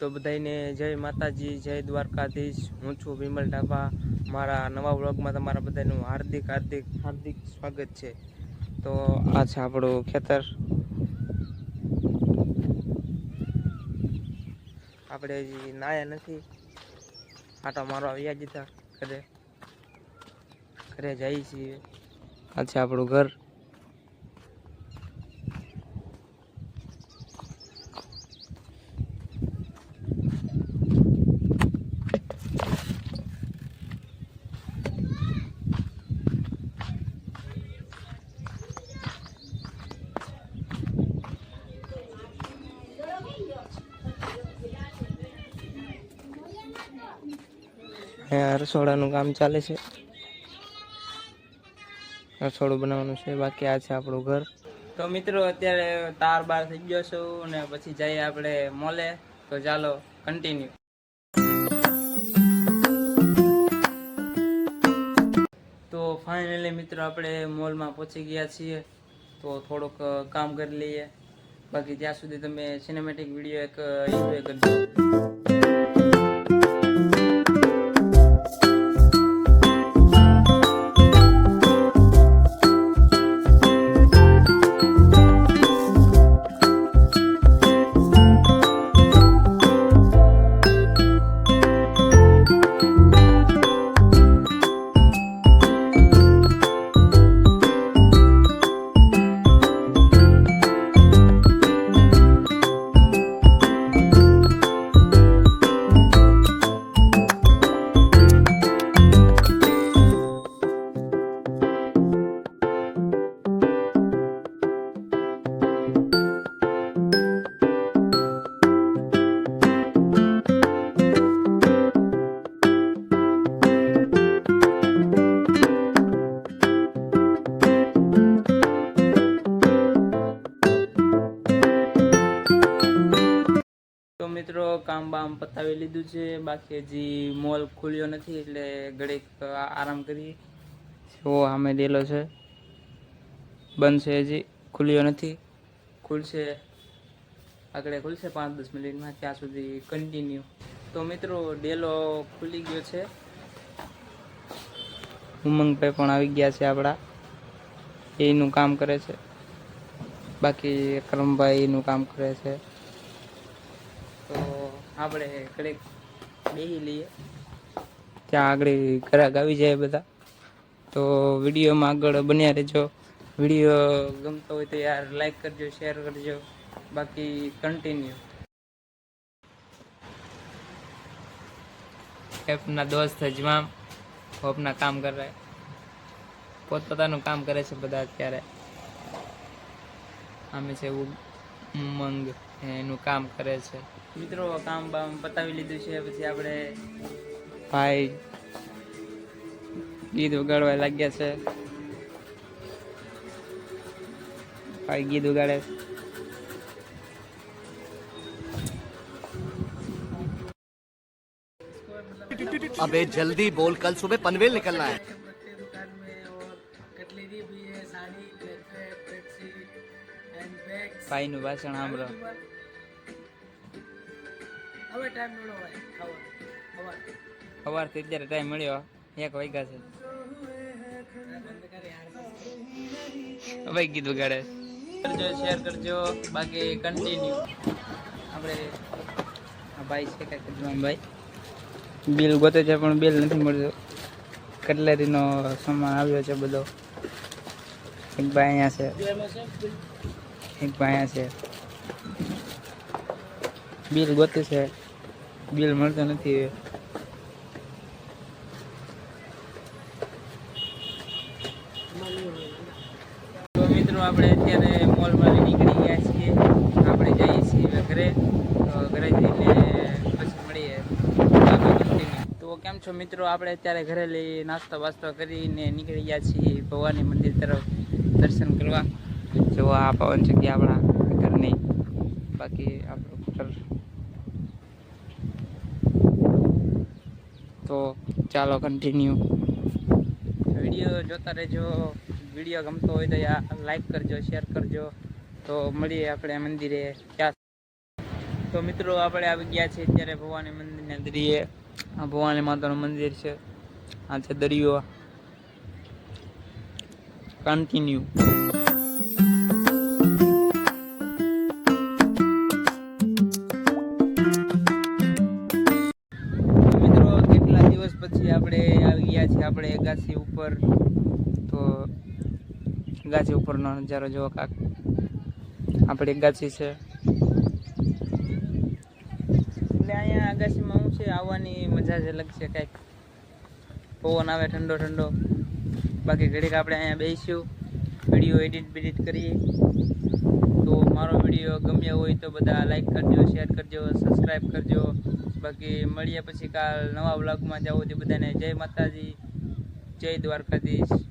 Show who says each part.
Speaker 1: તો બધાને જય માતાજી, જય દ્વારકાધીશ. હું છું વિમલ ઢાબા મારા નવા વ્લોગમાં તમારા બધાનું હાર્દિક હાર્દિક હાર્દિક સ્વાગત છે. તો આ છે આપણું ખેતર. આપણે હજી નાયા નથી. આટો મારવા આવ્યા જતા ઘરે. ઘરે જઈએ છીએ. આ છે આપણું ઘર. રસોડાનું કામ ચાલે છે. રસોડું બનાવવાનું છે, બાકી આ છે આપણું ઘર. તો મિત્રો, અત્યારે તાર બાર થઈ ગયો છું ને પછી જઈએ આપણે મોલે. તો ચાલો કન્ટિન્યુ તો ફાઇનલી મિત્રો, આપણે મોલમાં પહોંચી ગયા છીએ. તો થોડુંક કામ કરી લઈએ. બાકી ત્યાં સુધી તમે સિનેમેટિક વીડિયો એક એન્જોય કરજો મિત્રો, કામ બામ પતાવી લીધું છે. બાકી હજી મોલ ખુલ્યો નથી, એટલે ઘડીક આરામ કરીએ. જો, આમે ડેલો છે. બંધ છે હજી. ખુલ્યો નથી. ખુલશે. આગળ ખુલશે પાંચ દસ મિનિટમાં, ત્યાં સુધી કન્ટિન્યુ તો મિત્રો, ડેલો ખુલી ગયો છે. ઉમંગભાઈ પણ આવી ગયા છે આપણા. એનું કામ કરે છે. બાકી, કરમભાઈ એનું કામ કરે છે. આપણે ઘડીક બેસી લઈએ. ત્યાં આગળ ગ્રાહક આવી જાય બધા. તો વિડીયોમાં આગળ બન્યા રહેજો. વીડિયો ગમતો હોય તો યાર લાઈક કરજો શેર કરજો. બાકી કન્ટિન્યુ એપના દોસ્ત અજમામ હોપના કામ કરે પોતપોતાનું કામ કરે છે બધા અત્યારે. આમે છે ઉમંગ. એનું કામ કરે છે. મિત્રો કામ બામ પતાવી લીધું છે પછી આપણે ભાઈ ગીત વગાડવા લાગ્યા છે ભાઈ ગીત વગાડે છે.
Speaker 2: अबे जल्दी बोल कल सुबह पनवेल निकलना है
Speaker 3: बच्चे दुकान में और कटलेरी હવે ટાઈમ મળ્યો ભાઈ ખાવા
Speaker 1: સવારથી અત્યારે ટાઈમ મળ્યો, એક વાગ્યા છે. ભાઈ ગીત વગાડે. કરજો શેર કરજો, બાકી કન્ટિન્યુ આપણે આ ભાઈ છે કાંઈક ભાઈ બિલ ગોતે છે, પણ બિલ નથી મળતું કટલેરીનો સામાન આવ્યો છે બધો. એક ભાઈ અહીંયા છે. એક ભાઈ અહીંયા છે. બિલ ગોતે છે. બિલ મળતો નથી તો મિત્રો, આપણે અત્યારે મોલમાં નીકળી ગયા છીએ. આપણે જઈએ છીએ ઘરે. તો ઘરે જઈને પછી મળીએ. તો કેમ છો મિત્રો? આપણે અત્યારે ઘરે લઈ નાસ્તો વાસ્તો કરીને નીકળી ગયા છીએ ભવાની મંદિર તરફ દર્શન કરવા. જો આ પવન જગ્યા આપણા ઘરની. બાકી આપણું ઘર તો ચાલો કન્ટિન્યુ વીડિયો જોતા રહેજો. વીડિયો ગમતો હોય તો લાઈક કરજો શેર કરજો. તો મળીએ આપણે મંદિરે. ક્યાં તો મિત્રો આપણે આવી ગયા છીએ અત્યારે ભવાની મંદિરને દરિયે આ ભવાની માતાનું મંદિર છે. આ છે દરિયો. કન્ટિન્યુ આપણે આવી ગયા છીએ આપણે એગાસી ઉપર. તો ગાછી ઉપરનો નજારો જોવો કાક. આપણે ગાછી છે. એટલે અહીંયા આગાસીમાં શું છે, આવવાની મજા જ અલગ છે કાંઈક. પવન આવે ઠંડો ઠંડો. બાકી ઘડીક આપણે અહીંયા બેસીશું. વીડિયો એડિટ બેડિટ કરીએ. તો મારો વીડિયો ગમ્યો હોય તો બધા લાઈક કરજો, શેર કરજો, સબસ્ક્રાઈબ કરજો. બાકી મળીએ પછી કાલ નવા વ્લોગમાં જવું તે બધાને જય માતાજી જય દ્વારકાધીશ.